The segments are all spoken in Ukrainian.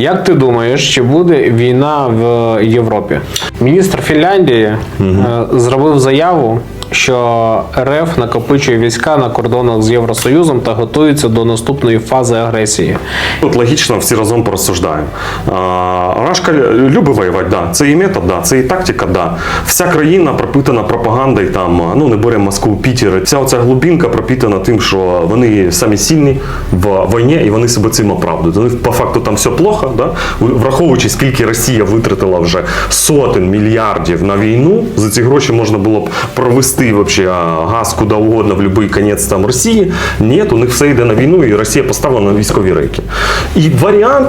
Як ти думаєш, чи буде війна в Європі? Міністр Фінляндії угу. зробив заяву, що РФ накопичує війська на кордонах з Євросоюзом та готується до наступної фази агресії. Тут логічно всі разом порозсуждаємо. Рашка любить воювати, да. Це і метод, да. це і тактика, да. Вся країна пропитана пропагандою, там, ну не беремо Москву, Пітер. Вся оця глубинка пропитана тим, що вони самі сильні в війні і вони себе цим оправдують. Вони по факту там все плохо, да? враховуючи, скільки Росія витратила вже сотень мільярдів на війну, за ці гроші можна було б провести вообще газ куди угодно в будь-який кінець там Росії. Ні, у них все йде на війну, і Росія поставлена на військові рейки. І варіант.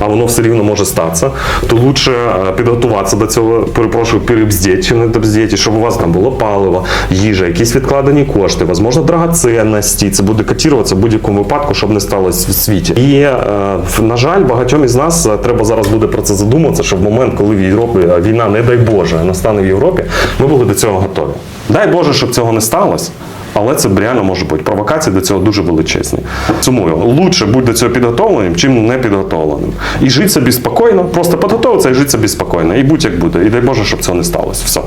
а воно все рівно може статися, то лучше е, підготуватися до цього, перепрошую, перебздіть, чи не добздіть, щоб у вас там було паливо, їжа, якісь відкладені кошти, можливо, драгоценності. Це буде котіруватися в будь-якому випадку, щоб не сталося в світі. І, е, на жаль, багатьом із нас е, треба зараз буде про це задуматися, що в момент, коли в Європі війна, не дай Боже, настане в Європі, ми були до цього готові. Дай Боже, щоб цього не сталося. Але це реально може бути. Провокації до цього дуже величезні. Сумую, лучше бути до цього підготовленим, чим не підготовленим. І жити собі спокійно, просто підготовитися і жити собі спокійно. І будь як буде. І дай Боже, щоб цього не сталося. Все.